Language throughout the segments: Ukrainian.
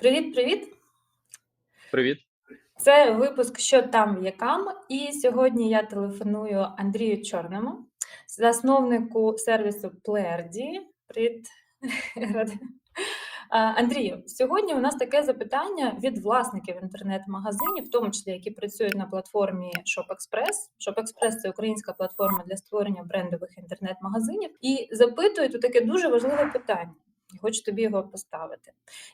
Привіт, привіт! Привіт. Це випуск Що там якам. І сьогодні я телефоную Андрію Чорному, засновнику сервісу Плерді. Привіт, Андрію, сьогодні у нас таке запитання від власників інтернет-магазинів, в тому числі які працюють на платформі ShopExpress. ShopExpress – це українська платформа для створення брендових інтернет-магазинів, і запитують у таке дуже важливе питання. Хочу тобі його поставити.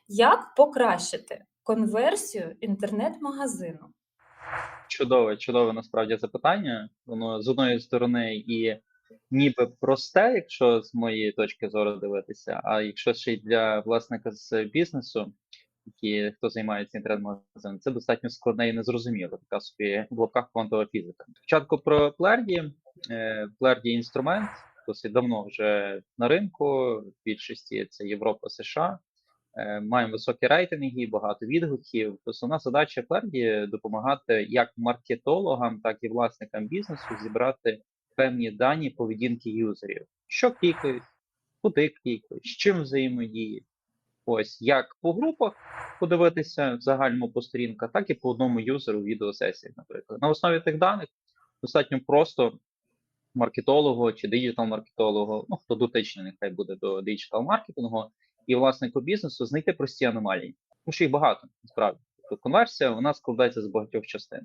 Як покращити конверсію інтернет-магазину? Чудове, чудове насправді запитання. Воно з одної сторони і ніби просте, якщо з моєї точки зору дивитися, а якщо ще й для власника з бізнесу, які хто займається інтернет-магазином, це достатньо складне і незрозуміло. Така собі в лапках квантова фізика. Спочатку про Плерді. Плерді інструмент досить давно вже на ринку. В більшості це Європа, США. Е, Маємо високі рейтинги, багато відгуків. Основна задача Плерді допомагати як маркетологам, так і власникам бізнесу зібрати певні дані поведінки юзерів, що клікають, куди клікають, з чим взаємодіють. Ось як по групах подивитися в загальному по сторінках, так і по одному юзеру відеосесії, наприклад. На основі тих даних достатньо просто маркетологу чи диджитал-маркетологу, ну хто дотичний, нехай буде до диджитал-маркетингу, і власнику бізнесу знайти прості аномалії, тому що їх багато насправді. Тобто конверсія вона складається з багатьох частин.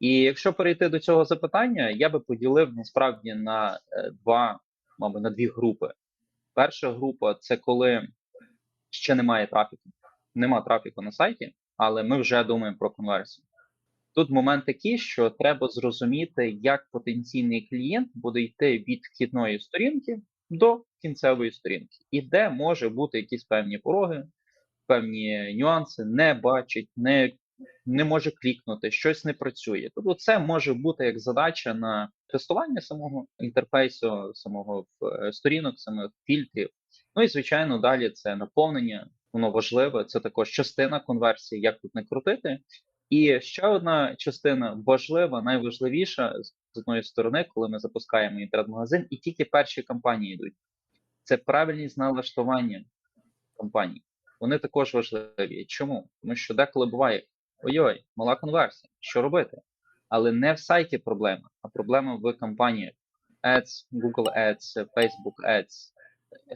І якщо перейти до цього запитання, я би поділив насправді на е, два, мабуть, на дві групи. Перша група це коли ще немає трафіку, нема трафіку на сайті, але ми вже думаємо про конверсію. Тут момент такий, що треба зрозуміти, як потенційний клієнт буде йти від вхідної сторінки до кінцевої сторінки, і де може бути якісь певні пороги, певні нюанси, не бачить, не не може клікнути, щось не працює. Тобто, це може бути як задача на тестування самого інтерфейсу, самого е, сторінок, самих фільтрів. Ну і звичайно, далі це наповнення. Воно важливе, це також частина конверсії, як тут не крутити. І ще одна частина важлива, найважливіша з одної сторони, коли ми запускаємо інтернет-магазин, і тільки перші кампанії йдуть. Це правильність налаштування компаній. Вони також важливі. Чому? Тому що деколи буває ой-ой, мала конверсія, що робити? Але не в сайті проблема, а проблема в компаніях. Ads, Google Ads, Facebook Ads,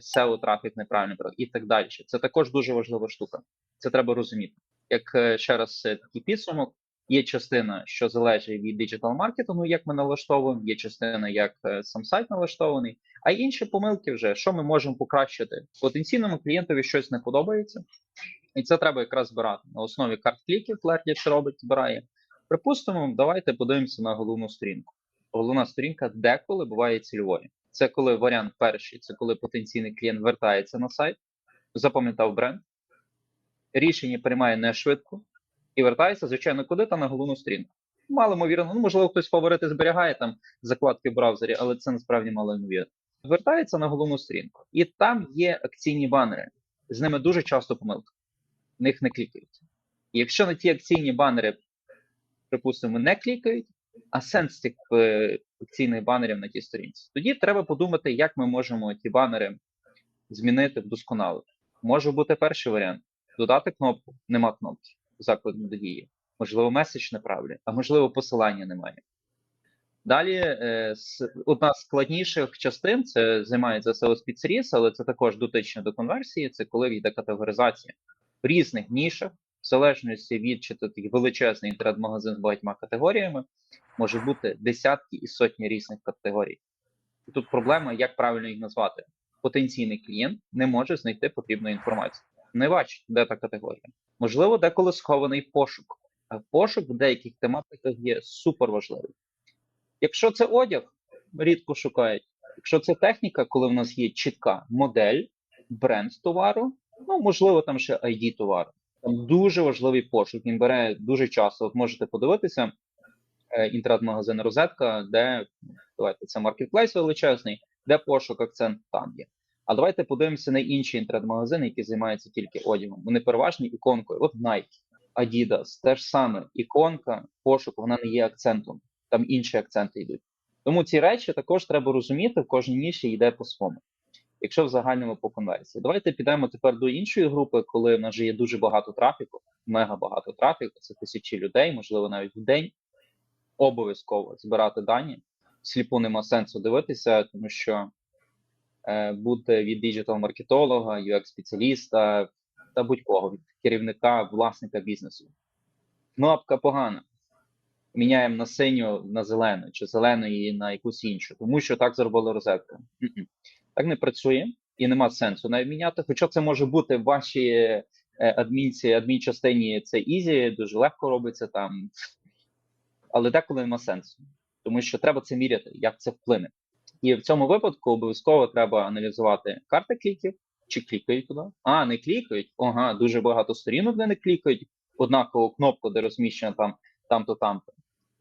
SEO трафік неправильний і так далі. Це також дуже важлива штука. Це треба розуміти. Як е, ще раз е, такий підсумок, є частина, що залежить від диджитал маркетингу, як ми налаштовуємо, є частина, як е, сам сайт налаштований, а інші помилки вже що ми можемо покращити. Потенційному клієнтові щось не подобається, і це треба якраз збирати на основі карт-кліків, Флерді це робить, збирає. Припустимо, давайте подивимося на головну сторінку. Головна сторінка деколи буває цільовою. Це коли варіант перший, це коли потенційний клієнт вертається на сайт, запам'ятав бренд, рішення приймає не швидко і вертається, звичайно, куди та на головну сторінку. Мало ймовірно, ну можливо, хтось фаворити зберігає там закладки в браузері, але це насправді мало ймовірно. Вертається на головну сторінку, і там є акційні банери. З ними дуже часто помилка. В них не клікають. І якщо на ті акційні банери, припустимо, не клікають, а сенс цих е, акційних банерів на тій сторінці, тоді треба подумати, як ми можемо ті банери змінити вдосконалити. Може бути перший варіант: додати кнопку, нема кнопки закладу до дії. Можливо, меседж неправильний, а можливо, посилання немає. Далі, е, одна з складніших частин це займається SEO Speed але це також дотично до конверсії. Це коли йде категоризація в різних нішах, в залежності від чи такий величезний інтернет-магазин з багатьма категоріями, може бути десятки і сотні різних категорій. І тут проблема, як правильно їх назвати. Потенційний клієнт не може знайти потрібну інформацію. Не бачить, де та категорія. Можливо, деколи схований пошук. А пошук в деяких тематиках є супер важливий. Якщо це одяг, рідко шукають. Якщо це техніка, коли в нас є чітка модель, бренд товару, ну можливо, там ще ID товару. Там дуже важливий пошук. Він бере дуже часто. От можете подивитися е, інтернет-магазин Розетка, де давайте це маркетплейс величезний, де пошук акцент там є. А давайте подивимося на інші інтернет-магазини, які займаються тільки одягом. Вони переважні іконкою. От Nike, Adidas, те ж саме іконка, пошук, вона не є акцентом. Там інші акценти йдуть. Тому ці речі також треба розуміти, в кожній ніші йде по своєму. якщо в загальному по конверсії. Давайте підемо тепер до іншої групи, коли в нас є дуже багато трафіку, мега багато трафіку, це тисячі людей, можливо, навіть в день. Обов'язково збирати дані. Сліпу нема сенсу дивитися, тому що е, буде від діджитал-маркетолога, UX-спеціаліста та будь-кого, від керівника, власника бізнесу. Кнопка погана. Міняємо на синю на зелену, чи зелену і на якусь іншу, тому що так зробила розетка. Так не працює і нема сенсу навіть міняти. Хоча це може бути в вашій е, адмінці, адмінчастині це ізі, дуже легко робиться там, але деколи нема сенсу, тому що треба це міряти, як це вплине. І в цьому випадку обов'язково треба аналізувати карти кліків, чи клікають туди. А, не клікають. Ага, дуже багато сторінок, де не клікають, однакову кнопку, де розміщена там там-то, там-то.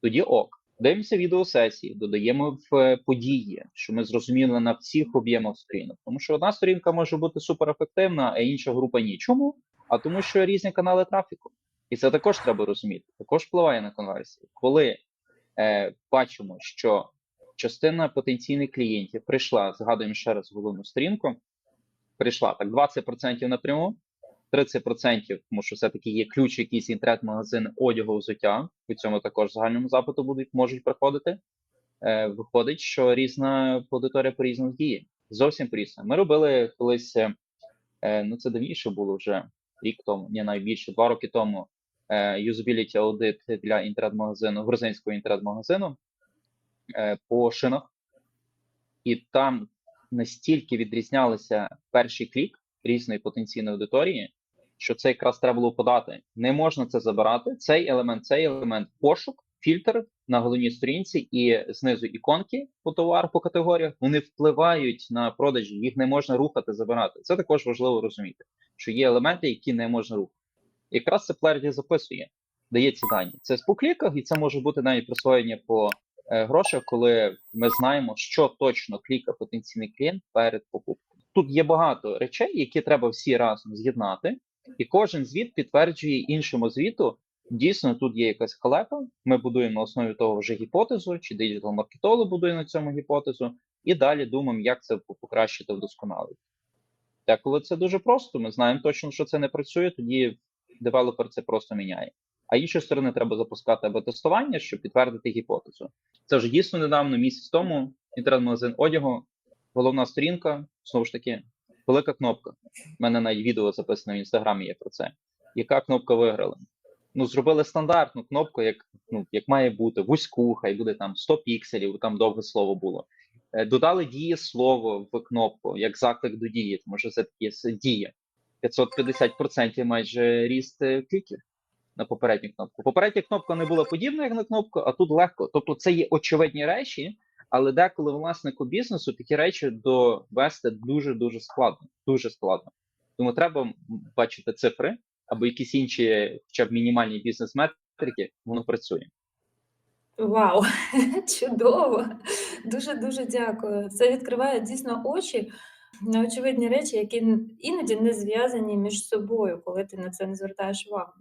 Тоді ок. Дивимося відеосесії, додаємо в е, події, що ми зрозуміли на всіх об'ємах сторінок. Тому що одна сторінка може бути суперефективна, а інша група ні. Чому? А тому, що різні канали трафіку. І це також треба розуміти. Також впливає на конверсію. Коли е, бачимо, що частина потенційних клієнтів прийшла, згадуємо ще раз головну сторінку, прийшла так 20% напряму, 30%, тому що все-таки є ключ, якийсь інтернет-магазин одягу взуття. По цьому також загальному запиту будуть можуть приходити. Е, виходить, що різна аудиторія по різному діє. Зовсім по-різному. Ми робили колись, е, ну це давніше було вже рік тому, ні, найбільше, два роки тому. е, Юзабіліті аудит для інтернет-магазину, грузинського інтернет-магазину е, по шинах, і там настільки відрізнялися перший клік різної потенційної аудиторії, що це якраз треба було подати. Не можна це забирати. Цей елемент, цей елемент пошук, фільтр на головній сторінці і знизу іконки по товару по категоріях вони впливають на продажі, їх не можна рухати, забирати. Це також важливо розуміти, що є елементи, які не можна рухати. Якраз це Plerdy записує, дає ці дані. Це по кліках, і це може бути навіть присвоєння по е, грошах, коли ми знаємо, що точно кліка потенційний клієнт перед покупкою. Тут є багато речей, які треба всі разом з'єднати, і кожен звіт підтверджує іншому звіту. Дійсно, тут є якась халепа. Ми будуємо на основі того вже гіпотезу, чи диджитал маркетолог будує на цьому гіпотезу, і далі думаємо, як це покращити вдосконалити. Та коли це дуже просто, ми знаємо точно, що це не працює, тоді девелопер це просто міняє. А іншої сторони, треба запускати або тестування, щоб підтвердити гіпотезу. Це вже дійсно недавно, місяць тому, інтернет-магазин одягу, головна сторінка, знову ж таки, велика кнопка. У мене навіть відео записане в інстаграмі є про це. Яка кнопка виграла? Ну, зробили стандартну кнопку, як ну, як має бути, вузьку, хай буде там 100 пікселів, там довге слово було. Е, Додали дієслово в кнопку, як заклик до дії, тому що це такі дія. 550% майже ріст е, кліків на попередню кнопку. Попередня кнопка не була подібна, як на кнопку, а тут легко. Тобто, це є очевидні речі, але деколи власнику бізнесу такі речі довести дуже дуже складно. Дуже складно. Тому треба бачити цифри або якісь інші, хоча б мінімальні бізнес-метрики, воно працює. Вау, чудово! Дуже дуже дякую. Це відкриває дійсно очі на очевидні речі, які іноді не зв'язані між собою, коли ти на це не звертаєш увагу.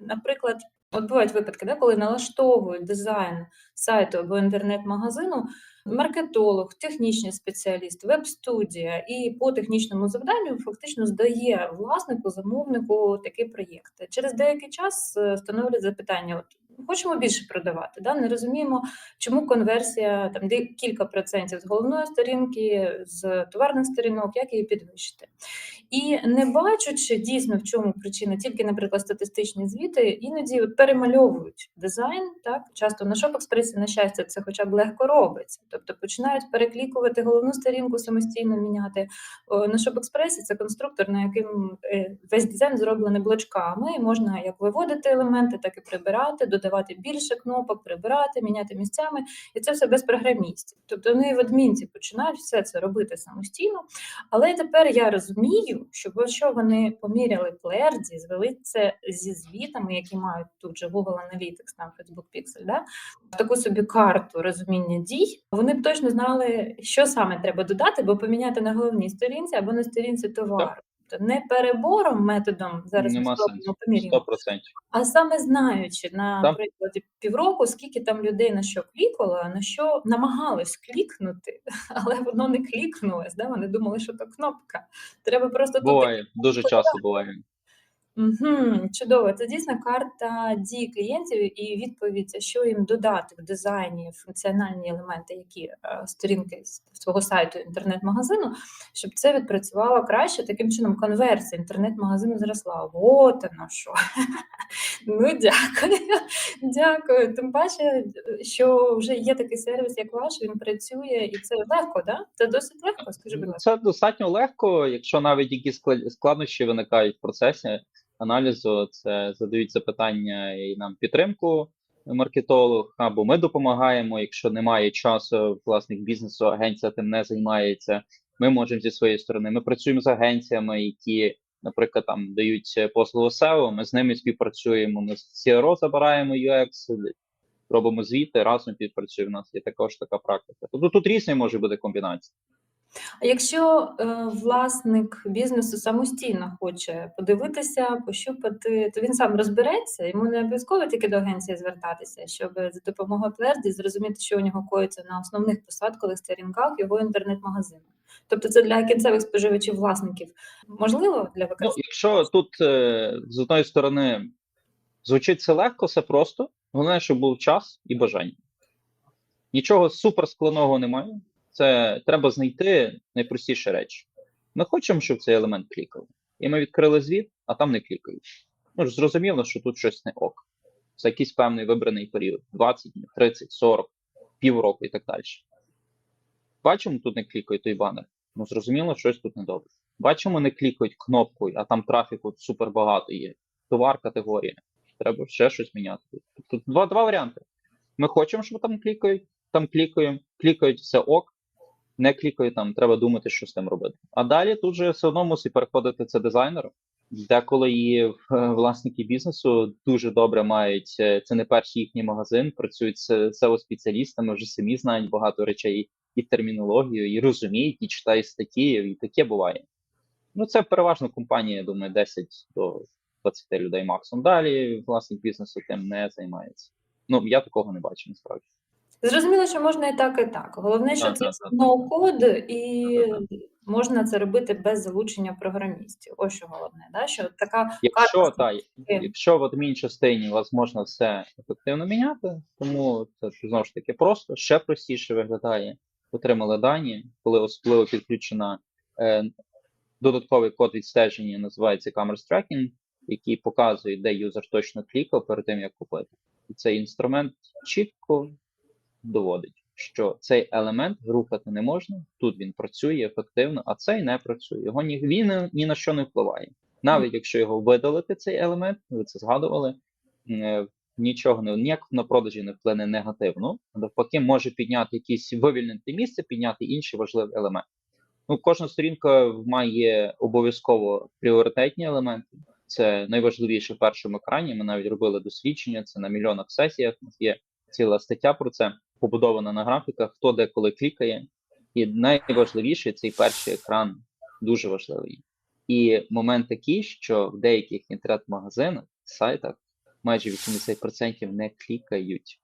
Наприклад, от бувають випадки, да, коли налаштовують дизайн сайту або інтернет-магазину. Маркетолог, технічний спеціаліст, веб-студія і по технічному завданню фактично здає власнику, замовнику такий проєкт. Через деякий час встановлюють запитання: от хочемо більше продавати, да? не розуміємо, чому конверсія там де кілька процентів з головної сторінки, з товарних сторінок, як її підвищити. І не бачучи дійсно в чому причина, тільки, наприклад, статистичні звіти, іноді перемальовують дизайн. Так часто на шоп-експресі, на щастя, це хоча б легко робиться. Тобто починають переклікувати головну сторінку, самостійно міняти. На шоп-експресі це конструктор, на яким весь дизайн зроблений блочками, і можна як виводити елементи, так і прибирати, додавати більше кнопок, прибирати, міняти місцями, і це все без програмістів. Тобто вони в адмінці починають все це робити самостійно. Але тепер я розумію, що якщо вони поміряли Плерді, звели це зі звітами, які мають тут же Google Analytics, там Facebook Pixel, да? таку собі карту розуміння дій, вони б точно знали, що саме треба додати, бо поміняти на головній сторінці або на сторінці товару. Тобто не перебором методом зараз Нема поміряємо, 100%. а саме знаючи на прикладі півроку, скільки там людей на що клікало, на що намагались клікнути, але воно не клікнулось. Да? Вони думали, що то кнопка. Треба просто тут дуже часто буває. Угу, чудово. Це дійсно карта дій клієнтів і відповідь, що їм додати в дизайні функціональні елементи, які е, сторінки свого сайту інтернет-магазину, щоб це відпрацювало краще. Таким чином, конверсія інтернет-магазину зросла. От воно що. Ну, дякую. Дякую. Тим паче, що вже є такий сервіс, як ваш, він працює, і це легко, да? Це досить легко, скажи, будь ласка. Це достатньо легко, якщо навіть якісь склад- складнощі виникають в процесі аналізу, це задають запитання і нам підтримку маркетолог, або ми допомагаємо. Якщо немає часу власних бізнесу, агенція тим не займається. Ми можемо зі своєї сторони. Ми працюємо з агенціями, які, наприклад, там дають послугу SEO, Ми з ними співпрацюємо. Ми з CRO забираємо UX, робимо звіти, разом підпрацюємо. У нас є також така практика. Тобто тут різні може бути комбінації. А якщо е, власник бізнесу самостійно хоче подивитися, пощупати, то він сам розбереться, йому не обов'язково тільки до агенції звертатися, щоб за допомогою Плерді зрозуміти, що у нього коїться на основних посадкових сторінках його інтернет-магазину. Тобто це для кінцевих споживачів власників можливо для Ну, якщо тут е, з одної сторони звучить це легко, все просто, головне, щоб був час і бажання. Нічого суперскладного немає. Це треба знайти найпростіші речі. Ми хочемо, щоб цей елемент клікав. І ми відкрили звіт, а там не клікають. Ну ж зрозуміло, що тут щось не ок. Це якийсь певний вибраний період: 20 днів, 30, 40, півроку і так далі. Бачимо, тут не клікає той банер. Ну зрозуміло, щось тут недобре. Бачимо, не клікають кнопкою, а там трафіку супер багато є. Товар категорія. Треба ще щось міняти. Тут два, два варіанти. Ми хочемо, щоб там клікають, там клікаємо, клікають все ок, не клікають там, треба думати, що з тим робити. А далі тут же все одно мусить переходити це дизайнер. Деколи і е, власники бізнесу дуже добре мають е, це не перший їхній магазин, працюють SEO спеціалістами, вже самі знають багато речей і термінологію, і розуміють, і читають статті, і таке буває. Ну, це переважно компанія, я думаю, 10 до 20 людей максимум. Далі власник бізнесу тим не займається. Ну, я такого не бачу насправді. Зрозуміло, що можна і так, і так. Головне, що Так, це так, ноу-код, і Так, можна це робити без залучення програмістів. Ось що головне, да? що така Якщо карта та, якщо в адмінчастині вас можна все ефективно міняти, тому це знову ж таки просто ще простіше виглядає. Отримали дані, коли особливо підключена е, додатковий код відстеження, називається Commerce Tracking, який показує, де юзер точно клікав перед тим, як купити. І цей інструмент чітко доводить, що цей елемент рухати не можна. Тут він працює ефективно, а цей не працює. Його ні він ні на що не впливає. Навіть якщо його видалити, цей елемент, ви це згадували, е, нічого не ніяк на продажі не вплине негативно. Навпаки, може підняти якісь вивільнити місце, підняти інший важливий елемент. Ну, кожна сторінка має обов'язково пріоритетні елементи. Це найважливіше в першому екрані. Ми навіть робили дослідження. Це на мільйонах сесіях. У нас є ціла стаття про це побудована на графіках, хто де коли клікає. І найважливіше цей перший екран дуже важливий. І момент такий, що в деяких інтернет-магазинах, сайтах майже 80% не клікають.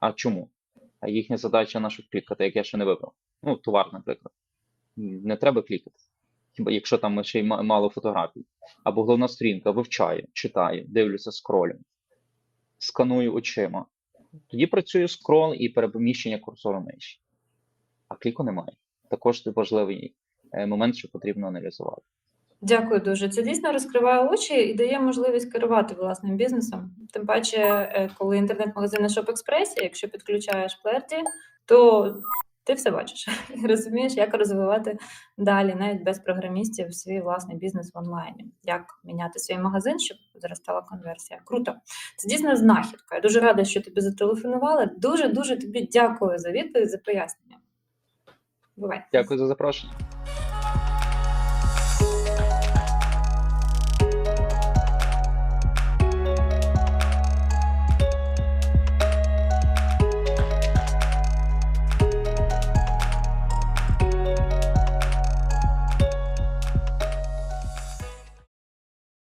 А чому? А їхня задача нашу клікати, як я ще не вибрав. Ну, товар, наприклад. Не треба клікати. Хіба якщо там ще й мало фотографій. Або головна сторінка вивчаю, читаю, дивлюся скролю, сканую очима. Тоді працює скрол і переміщення курсору миші. А кліку немає. Також це важливий е, момент, що потрібно аналізувати. Дякую дуже. Це дійсно розкриває очі і дає можливість керувати власним бізнесом. Тим паче, е, коли інтернет-магазин на ShopExpress, якщо підключаєш Плерті, то ти все бачиш розумієш, як розвивати далі, навіть без програмістів, свій власний бізнес в онлайні, як міняти свій магазин, щоб зростала конверсія. Круто. Це дійсно знахідка. Я дуже рада, що тобі зателефонували. Дуже дуже тобі дякую за відповідь, за пояснення. Бувай. Дякую за запрошення.